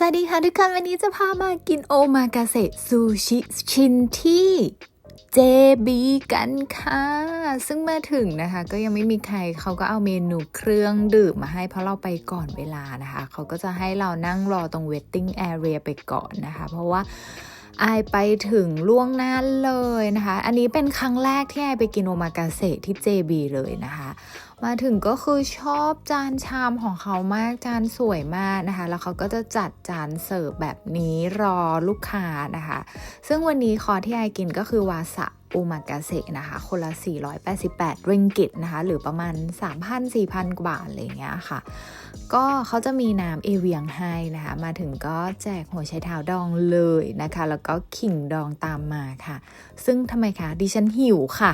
สวัสดีค่ะทุกคนวันนี้จะพามากินโอมากาเสะซูชิชินที่ JB กันค่ะ ซึ่งมาถึงนะคะ ก็ยังไม่มีใครเขาก็เอาเมนูเครื่องดื่มมาให้เพราะเราไปก่อนเวลานะคะ เขาก็จะให้เรานั่งรอตรง waiting area ไปก่อนนะคะ เพราะว่าไอไปถึงล่วงหน้าเลยนะคะ อันนี้เป็นครั้งแรกที่ไอไปกินโอมากาเสะที่ JB เลยนะคะ มาถึงก็คือชอบจานชามของเขามากจานสวยมากนะคะ แล้วเขาก็จะจัดจานเสิร์ฟแบบนี้รอลูกค้านะคะ ซึ่งวันนี้คอที่ไอกินก็คือวาสะอุมากาเสะนะคะ คนละ 488 ริงกิตนะคะ หรือประมาณ 3,000-4,000 กว่าบาทอะไรเงี้ยค่ะ ก็เขาจะมีน้ำเอเวียงให้นะคะ มาถึงก็แจกหัวไชเท้าดองเลยนะคะ แล้วก็ขิงดองตามมาค่ะ ซึ่งทำไมคะ ดิฉันหิวค่ะ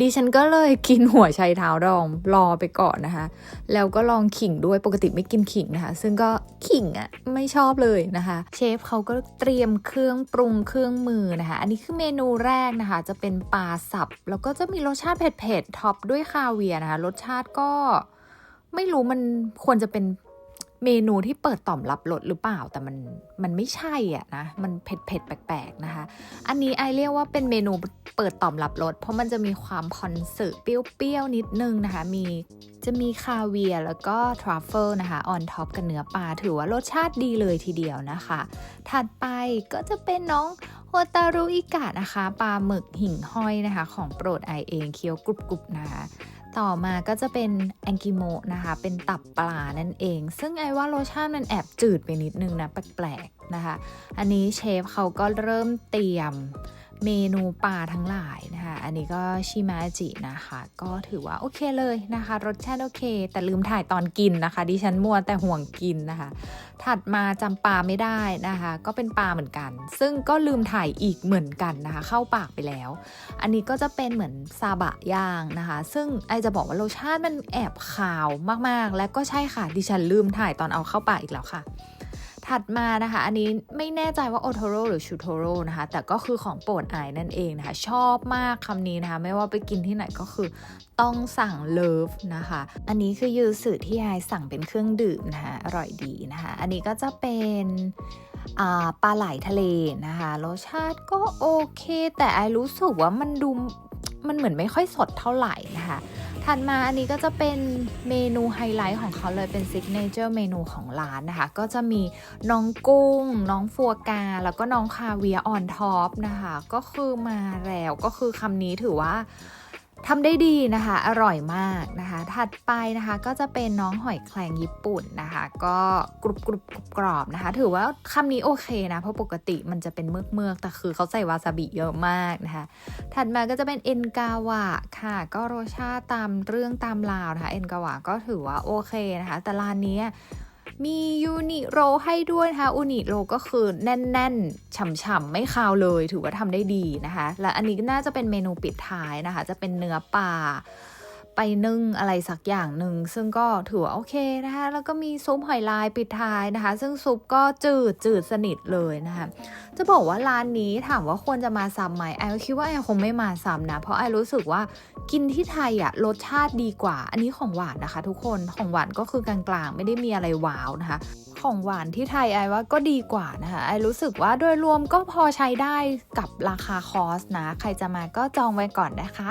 ดิฉันก็เลยกินหัวไชเท้าดองรอไปก่อนนะคะ แล้วก็ลองขิงด้วยปกติไม่กินขิงนะคะ ซึ่งก็ขิงอะ่ะไม่ชอบเลยนะคะ เชฟเขาก็เตรียมเครื่องปรุงเครื่องมือนะคะ อันนี้คือเมนูแรกนะคะ จะเป็นปลาสับ แล้วก็จะมีรสชาติเผ็ดๆท็อปด้วยคาเวียร์นะคะ รสชาติก็ไม่รู้มันควรจะเป็น เมนูที่เปิดต่อมรับรสหรือเปล่า แต่มันมันไม่ใช่อะนะ มันเผ็ดเผ็ดๆแปลกๆนะคะ อันนี้ไอเรียกว่าเป็นเมนูเปิดต่อมรับรสเพราะมันจะมีความพอนสึเปรี้ยวๆนิดนึงนะคะ มีจะมีคาเวียร์แล้วก็ทรัฟเฟิลนะคะออนท็อปกับเนื้อปลาถือว่ารสชาติดีเลยทีเดียวนะคะ ถัดไปก็จะเป็นน้องโฮตารุอิกะนะคะปลาหมึกหิ่งห้อยนะคะ ของโปรดไอเองเคี้ยวกรุบๆนะคะ ต่อมาก็จะเป็นแองกิโมนะคะ เป็นตับปลานั่นเอง ซึ่งไอว่าโลชั่นมันแอบจืดไปนิดนึงนะ แปลกๆนะคะ อันนี้เชฟเขาก็เริ่มเตรียม เมนูปลาทั้งหลายนะคะ อันนี้ก็ชิมาจินะคะ ก็ถือว่าโอเคเลยนะคะ รสชาติโอเค แต่ลืมถ่ายตอนกินนะคะ ดิฉันมัวแต่ห่วงกินนะคะ ถัดมาจำปลาไม่ได้นะคะ ก็เป็นปลาเหมือนกัน ซึ่งก็ลืมถ่ายอีกเหมือนกันนะคะ เข้าปากไปแล้ว อันนี้ก็จะเป็นเหมือนซาบะย่างนะคะ ซึ่งไอจะบอกว่ารสชาติมันแอบขาวมากๆ และก็ใช่ค่ะ ดิฉันลืมถ่ายตอนเอาเข้าปากอีกแล้วค่ะ ถัดมานะคะ อันนี้ไม่แน่ใจว่าโอโทโร่หรือชูโทโร่นะคะ แต่ก็คือของโปรดไอายนั่นเองนะคะ ชอบมากคำนี้นะคะ ไม่ว่าไปกินที่ไหนก็คือต้องสั่งเลิฟนะคะ อันนี้คือยูสึที่ไอายสั่งเป็นเครื่องดื่มนะคะอร่อยดีนะคะ อันนี้ก็จะเป็นปลาไหลทะเลนะคะรสชาติก็โอเค แต่ไอรู้สึกว่ามันดูมันเหมือนไม่ค่อยสดเท่าไหร่นะคะ ถัดมาอันนี้ก็จะเป็นเมนูไฮไลท์ของเขาเลยเป็นซิกเนเจอร์เมนูของร้านนะคะ ก็จะมีน้องกุ้ง น้องฟัวกา แล้วก็น้องคาเวียออนท็อปนะคะ ก็คือมาแล้วก็คือคำนี้ถือว่า ทำได้ดีนะคะ อร่อยมากนะคะ ถัดไปนะคะก็จะเป็นน้องหอยแครงญี่ปุ่นนะคะ ก็กรุบกรุบกรุบกรอบนะคะ ถือว่าคำนี้โอเคนะ เพราะปกติมันจะเป็นเมือกเมือกแต่คือเขาใส่วาซาบิเยอะมากนะคะ ถัดมาก็จะเป็นเอ็นกาวะค่ะ ก็รสชาติตามเรื่องตามราวนะคะ เอ็นกาวะก็ถือว่าโอเคนะคะ แต่ร้านนี้ มียูนิโรให้ด้วยนะคะอูนิโรก็คือแน่นๆฉ่ำๆไม่คาวเลย ถือว่าทำได้ดีนะคะ และอันนี้น่าจะเป็นเมนูปิดท้ายนะคะ จะเป็นเนื้อปลาไปนึ่งอะไรสักอย่างหนึ่งซึ่งก็ถือว่าโอเคนะคะ แล้วก็มีซุปหอยลายปิดท้ายนะคะ ซึ่งซุปก็จืดจืดสนิทเลยนะคะ จะบอกว่าร้านนี้ถามว่าควรจะมาซ้ำไหมไอคิดว่าไอคงไม่มาซ้ำนะ เพราะไอรู้สึกว่า กินที่ไทยอะรสชาติดีกว่า อันนี้ของหวานนะคะ ทุกคนของหวานก็คือกลางๆ ไม่ได้มีอะไรว้าวนะคะ ของหวานที่ไทยไอว่าก็ดีกว่านะคะไอรู้สึกว่าโดยรวมก็พอใช้ได้กับราคาคอสนะ ใครจะมาก็จองไว้ก่อนนะคะ